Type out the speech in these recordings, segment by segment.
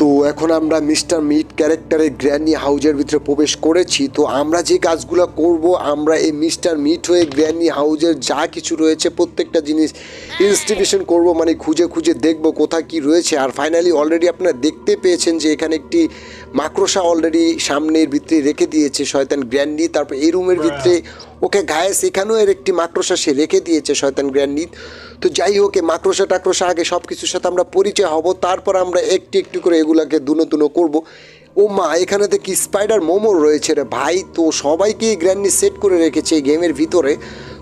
তো এখন আমরা মিস্টার মিট ক্যারেক্টারের গ্র্যানি হাউজের ভিতরে প্রবেশ করেছি। তো আমরা যে কাজগুলো করব আমরা এই মিস্টার মিট হয়ে গ্র্যানি হাউজের যা কিছু রয়েছে প্রত্যেকটা জিনিস ইনস্টিগেশন করব মানে খুঁজে খুঁজে দেখব কোথায় কি রয়েছে। আর ফাইনালি অলরেডি আপনারা দেখতে পেয়েছেন যে এখানে একটি মাকড়সা অলরেডি সামনের ভিতরে রেখে দিয়েছে শয়তান গ্র্যান্ডি তারপর এই রুমের ভিতরে ওকে গায়ে সেখানেও এর একটি মাকড়সা সে রেখে দিয়েছে শয়তান গ্র্যান্ডি তো যাই হোক, এই মাকড়সা টাকড়সা আগে সব কিছুর সাথে আমরা পরিচয় হব, তারপর আমরা একটু একটু করে এগুলোকে দুনো দুনো করব। ও মা, এখানে তো কি স্পাইডার মোমো রয়েছে রে ভাই। তো সবাইকেই গ্র্যান্ডি সেট করে রেখেছে এই গেমের ভিতরে।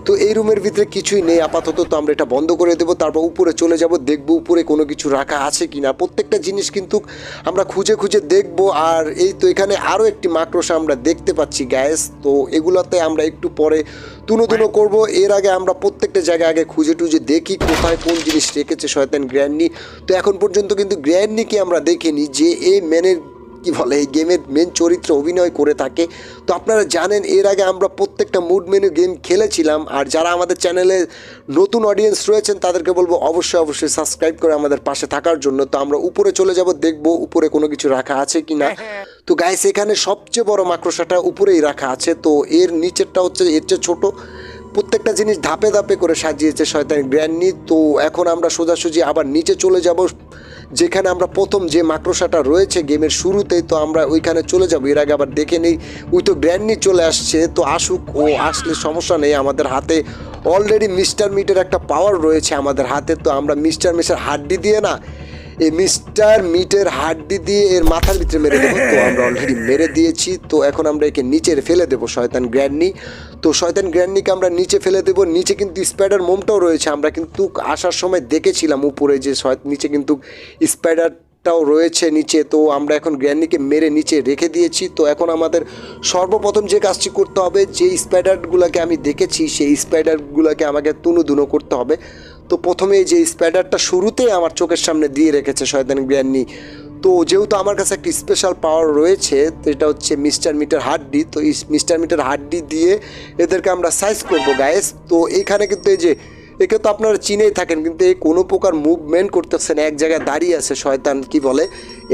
তো এই রুমের ভিতরে কিছুই নেই, আপাতত তো আমরা এটা বন্ধ করে দেবো। তারপর উপরে চলে যাব, দেখব উপরে কোনো কিছু রাখা আছে কি না প্রত্যেকটা জিনিস কিন্তু আমরা খুঁজে খুঁজে দেখব। আর এই তো এখানে আরও একটি মাকড়সা আমরা দেখতে পাচ্ছি গ্যাস তো এগুলাতে আমরা একটু পরে তুনো তুনো করব। এর আগে আমরা প্রত্যেকটা জায়গায় আগে খুঁজে টুজে দেখি কোথায় কোন জিনিস রেখেছে শয়তান গ্র্যান্ডনি তো এখন পর্যন্ত কিন্তু গ্র্যান্ডনিকে আমরা দেখিনি যে এই ম্যানের কি বলে এই গেমের মেন চরিত্র অভিনয় করে থাকে। তো আপনারা জানেন এর আগে আমরা প্রত্যেকটা মুড মেনু গেম খেলেছিলাম আর যারা আমাদের চ্যানেলে নতুন অডিয়েন্স রয়েছেন তাদেরকে বলব অবশ্যই অবশ্যই সাবস্ক্রাইব করে আমাদের পাশে থাকার জন্য। তো আমরা উপরে চলে যাব দেখব উপরে কোনো কিছু রাখা আছে কি না। তো গাইস এখানে সবচেয়ে বড় মাকড়সাটা উপরেই রাখা আছে। তো এর নিচেরটা হচ্ছে এর চেয়ে ছোটো প্রত্যেকটা জিনিস ধাপে ধাপে করে সাজিয়েছে শয়তান গ্র্যান্ডনি তো এখন আমরা সোজাসুজি আবার নিচে চলে যাব। যেখানে আমরা প্রথম যে মাকড়সাটা রয়েছে গেমের শুরুতেই, তো আমরা ওইখানে চলে যাব। এর আগে আবার দেখে নিই। ওই তো গ্র্যান্ডনি চলে আসছে। তো আসুক, ও আসলে সমস্যা নেই। আমাদের হাতে অলরেডি মিস্টার মিটের একটা পাওয়ার রয়েছে আমাদের হাতে। তো আমরা মিস্টার মিসের হাড্ডি দিয়ে না এই মিস্টার মিটের হাড্ডি দিয়ে এর মাথার ভিতরে মেরে দেবো। তো আমরা অলরেডি মেরে দিয়েছি। তো এখন আমরা একে নিচে ফেলে দেবো, শয়তান গ্র্যান্ডনি তো শয়তান গ্র্যান্ডনিকে আমরা নিচে ফেলে দেবো। নিচে কিন্তু স্পাইডার মোমটাও রয়েছে। আমরা কিন্তু আসার সময় দেখেছিলাম উপরে যে নিচে কিন্তু স্পাইডারটাও রয়েছে নিচে। তো আমরা এখন গ্র্যান্ডনিকে মেরে নিচে রেখে দিয়েছি। তো এখন আমাদের সর্বপ্রথম যে কাজটি করতে হবে যে স্পাইডারগুলোকে আমি দেখেছি, সেই স্পাইডারগুলোকে আমাকে তুনু দুনো করতে হবে। তো প্রথমে যে স্প্যাডারটা শুরুতেই আমার চোখের সামনে দিয়ে রেখেছে শয়তান গ্র্যান্ডনি তো যেহেতু আমার কাছে একটা স্পেশাল পাওয়ার রয়েছে, তো এটা হচ্ছে মিস্টার মিটার হাড্ডি, তো মিস্টার মিটার হাড্ডি দিয়ে এদেরকে আমরা সাইজ করব গায়েস তো এইখানে কিন্তু এই যে একে তো আপনারা চিনেই থাকেন, কিন্তু এই কোনো প্রকার মুভমেন্ট করতেছে না এক জায়গায় দাঁড়িয়ে আছে শয়তান, কি বলে,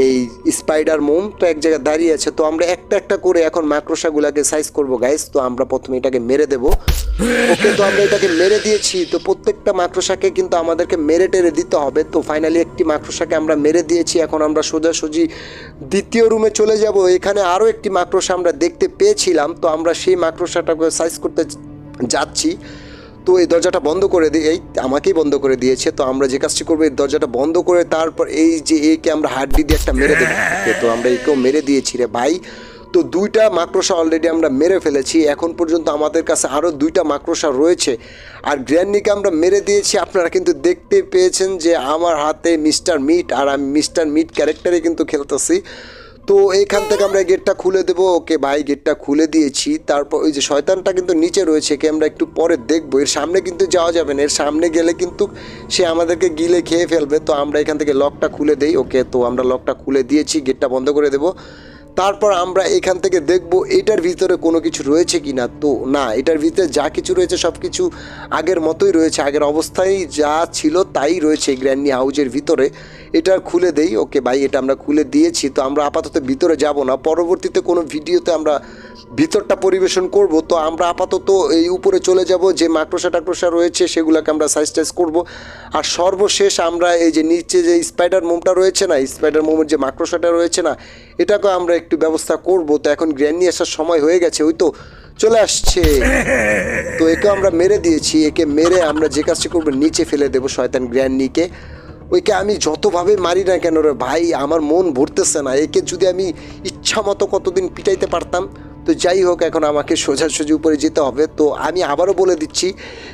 এই স্পাইডার মোম তো এক জায়গায় দাঁড়িয়ে আছে। তো আমরা একটা একটা করে এখন মাকড়সাগুলাকে সাইজ করব গাইস তো আমরা প্রথমে এটাকে মেরে দেব। ওকে, তো আমরা এটাকে মেরে দিয়েছি। তো প্রত্যেকটা মাকড়সাকে কিন্তু আমাদেরকে মেরে টেরে দিতে হবে। তো ফাইনালি একটি মাকড়সাকে আমরা মেরে দিয়েছি। এখন আমরা সোজাসুজি দ্বিতীয় রুমে চলে যাব। এখানে আরও একটি মাকড়সা আমরা দেখতে পেয়েছিলাম। তো আমরা সেই মাকড়সাটাকে সাইজ করতে যাচ্ছি। তো এই দরজাটা বন্ধ করে দিয়ে এই আমাকেই বন্ধ করে দিয়েছে। তো আমরা যে কাজটি করব, এই দরজাটা বন্ধ করে তারপর এই যে একে আমরা হাড্ডি দিয়ে একটা মেরে দেবো। তো আমরা একেও মেরে দিয়েছি রে ভাই। তো দুইটা মাকড়সা অলরেডি আমরা মেরে ফেলেছি। এখন পর্যন্ত আমাদের কাছে আরও দুইটা মাকড়সা রয়েছে। আর গ্র্যান্ডনিকে আমরা মেরে দিয়েছি। আপনারা কিন্তু দেখতে পেয়েছেন যে আমার হাতে মিস্টার মিট, আর আমি মিস্টার মিট ক্যারেক্টারে কিন্তু খেলতেছি। তো এইখান থেকে আমরা গেটটা খুলে দেবো। ওকে, ভাই, গেটটা খুলে দিয়েছি। তারপর ওই যে শয়তানটা কিন্তু নিচে রয়েছে, একে আমরা একটু পরে দেখব। এর সামনে কিন্তু যাওয়া যাবে না। এর সামনে গেলে কিন্তু সে আমাদেরকে গিলে খেয়ে ফেলবে। তো আমরা এখান থেকে লকটা খুলে দেই। ওকে, তো আমরা লকটা খুলে দিয়েছি। গেটটা বন্ধ করে দেবো। তারপর আমরা এখান থেকে দেখব এটার ভিতরে কোনো কিছু রয়েছে কি না তো না, এটার ভিতরে যা কিছু রয়েছে সব কিছু আগের মতোই রয়েছে, আগের অবস্থায় যা ছিল তাই রয়েছে গ্র্যান্ডি হাউজের ভিতরে। এটা খুলে দেই, ওকে ভাই, এটা আমরা খুলে দিয়েছি। তো আমরা আপাতত ভিতরে যাব না। পরবর্তীতে কোনো ভিডিওতে আমরা ভিতরটা পরিবেশন করব, তো আমরা আপাতত এই উপরে চলে যাব, যে মাকড়সা টাকড়সা রয়েছে সেগুলোকে আমরা সাইজ টাইজ করব। আর সর্বশেষ আমরা এই যে নিচে যে স্পাইডার মোমটা রয়েছে না স্পাইডার মোমের যে মাকড়সাটা রয়েছে না এটাকে আমরা একটু ব্যবস্থা করব। তো এখন গ্র্যান্ডি আসার সময় হয়ে গেছে, ওই তো চলে আসছে। তো একে আমরা মেরে দিয়েছি, একে মেরে আমরা যে কাজটি করব, নিচে ফেলে দেবো শয়তান গ্র্যান্ডনিকে ওইকে আমি যতভাবে মারি না কেন রে ভাই, আমার মন ভরতেছে না, একে যদি আমি ইচ্ছা মতো কতদিন পিটাইতে পারতাম তো যাই হোক, এখন আমাকে সোজাসুজি উপরে যেতে হবে। তো আমি আবারও বলে দিচ্ছি,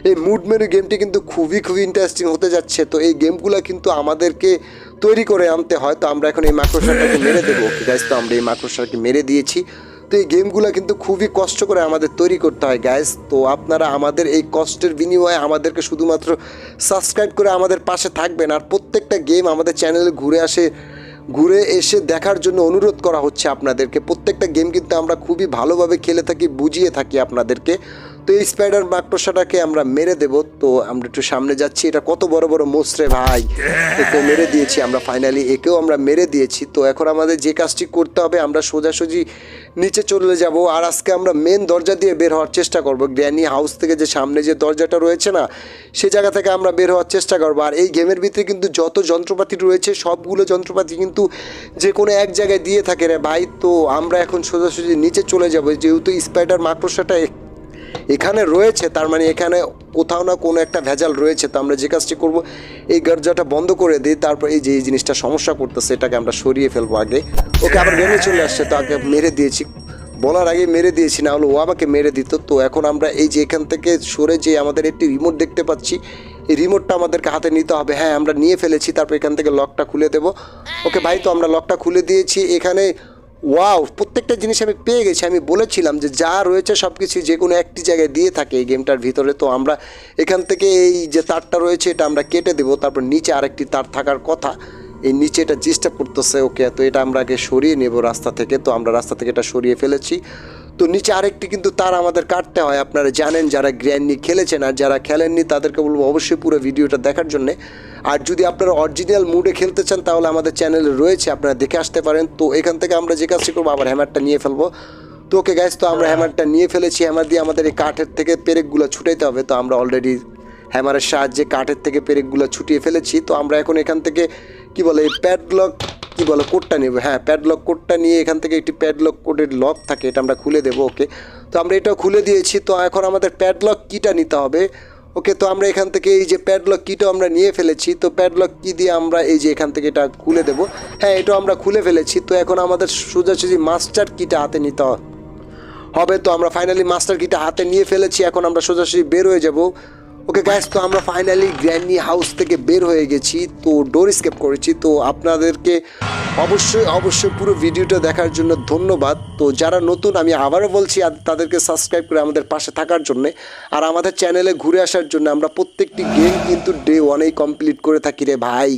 এই মুড মেনু গেমটি কিন্তু খুবই খুবই ইন্টারেস্টিং হতে যাচ্ছে। তো এই গেমগুলো কিন্তু আমাদেরকে তৈরি করে আনতে হয়। তো আমরা এখন এই মাকড়সাটাকে মেরে দেবো। গাইজ তো আমরা এই মাকড়সাটাকে মেরে দিয়েছি। তো এই গেমগুলো কিন্তু খুবই কষ্ট করে আমাদের তৈরি করতে হয় গ্যাস তো আপনারা আমাদের এই কষ্টের বিনিময়ে আমাদেরকে শুধুমাত্র সাবস্ক্রাইব করে আমাদের পাশে থাকবেন। আর প্রত্যেকটা গেম আমাদের চ্যানেলে ঘুরে আসে ঘুরে এসে দেখার জন্য অনুরোধ করা হচ্ছে আপনাদেরকে। প্রত্যেকটা গেম কিন্তু আমরা খুবই ভালোভাবে খেলে থাকি, বুঝিয়ে থাকি আপনাদেরকে। তো এই স্পাইডার মাকড়সাটাকে আমরা মেরে দেব। তো আমরা একটু সামনে যাচ্ছি। এটা কত বড় বড় মোসরে ভাই? একেও মেরে দিয়েছি আমরা ফাইনালি একেও আমরা মেরে দিয়েছি। তো এখন আমাদের যে কাজটি করতে হবে আমরা সোজাসুজি নিচে চলে যাব। আর আজকে আমরা মেন দরজা দিয়ে বের হওয়ার চেষ্টা করব। গ্র্যানি হাউস থেকে যে সামনে যে দরজাটা রয়েছে না সে জায়গা থেকে আমরা বের হওয়ার চেষ্টা করব। আর এই গেমের ভিতরে কিন্তু যত যন্ত্রপাতি রয়েছে সবগুলো যন্ত্রপাতি কিন্তু যে কোনো এক জায়গায় দিয়ে থাকে রে ভাই। তো আমরা এখন সোজাসুজি নিচে চলে যাব। যেহেতু স্পাইডার মাকড়সাটা এক- এখানে রয়েছে, তার মানে এখানে কোথাও না কোনো একটা ভেজাল রয়েছে, তো আমরা যে কাজটি করব, এই দরজাটা বন্ধ করে দিই তারপর এই যে, এই জিনিসটা সমস্যা করতেছে, এটাকে আমরা সরিয়ে ফেলব আগে। ওকে, আবার গেমে চলে আসছে, তো আগে মেরে দিয়েছি। বলার আগে মেরে দিয়েছি, না হলে ও আমাকে মেরে দিত। তো এখন আমরা এই যে, এখান থেকে সরে যে আমাদের একটি রিমোট দেখতে পাচ্ছি, এই রিমোটটা আমাদেরকে হাতে নিতে হবে। হ্যাঁ আমরা নিয়ে ফেলেছি, তারপর এখান থেকে লকটা খুলে দেবো। ওকে, ভাই, তো আমরা লকটা খুলে দিয়েছি। এখানে ওয়াও, প্রত্যেকটা জিনিস আমি পেয়ে গেছি। আমি বলেছিলাম যে যা রয়েছে সব কিছু যে কোনো একটি জায়গায় দিয়ে থাকে এই গেমটার ভিতরে। তো আমরা এখান থেকে এই যে তারটা রয়েছে, এটা আমরা কেটে দেবো। তারপর নিচে আরেকটি তার থাকার কথা। এই নিচে এটা ডিস্টার্ব করতেছে ওকে। তো এটা আমরা আগে সরিয়ে নেব রাস্তা থেকে। তো আমরা রাস্তা থেকে এটা সরিয়ে ফেলেছি। তো নিচে আরেকটি কিন্তু তার আমাদের কাটতে হয়। আপনারা জানেন যারা গ্র্যান্ডনি খেলেছেন আর যারা খেলেননি তাদেরকে বলব অবশ্যই পুরো ভিডিওটা দেখার জন্যে। আর যদি আপনারা অরিজিনাল মুডে খেলতে চান তাহলে আমাদের চ্যানেলে রয়েছে, আপনারা দেখে আসতে পারেন। তো এখান থেকে আমরা যে কাজটি করব, আবার হ্যামারটা নিয়ে ফেলব। তো ওকে গ্যাস তো আমরা হ্যামারটা নিয়ে ফেলেছি। হ্যামার দিয়ে আমাদের এই কাঠের থেকে পেরেকগুলো ছুটাইতে হবে। তো আমরা অলরেডি হ্যামারের সাহায্যে কাঠের থেকে পেরেকগুলো ছুটিয়ে ফেলেছি। তো আমরা এখন এখান থেকে কি বলে, এই প্যাডলক কি বলো কোডটা নেব হ্যাঁ প্যাডলক কোডটা নিয়ে এখান থেকে একটি প্যাডলক কোডের লক থাকে, এটা আমরা খুলে দেবো ওকে তো আমরা এটাও খুলে দিয়েছি, তো এখন আমাদের প্যাডলক কিটা নিতে হবে ওকে তো আমরা এখান থেকে এই যে প্যাডলক কিটাও আমরা নিয়ে ফেলেছি, তো প্যাডলক কি দিয়ে আমরা এই যে এখান থেকে এটা খুলে দেবো হ্যাঁ এটাও আমরা খুলে ফেলেছি, তো এখন আমাদের সোজাসুজি মাস্টার কিটা হাতে নিতে হবে। হবে, তো আমরা ফাইনালি মাস্টার কিটা হাতে নিয়ে ফেলেছি, এখন আমরা সোজাসুজি বের হয়ে যাব ওকে গ্যাস তো আমরা ফাইনালি গ্র্যান্ডি হাউস থেকে বের হয়ে গেছি। তো ডোর স্কেপ করেছি। তো আপনাদেরকে অবশ্যই অবশ্যই পুরো ভিডিওটা দেখার জন্য ধন্যবাদ। তো যারা নতুন, আমি আবারও বলছি তাদেরকে সাবস্ক্রাইব করে আমাদের পাশে থাকার জন্যে। আর আমাদের চ্যানেলে ঘুরে আসার জন্য আমরা প্রত্যেকটি গেম কিন্তু ডে ওয়ানেই কমপ্লিট করে থাকি রে ভাই।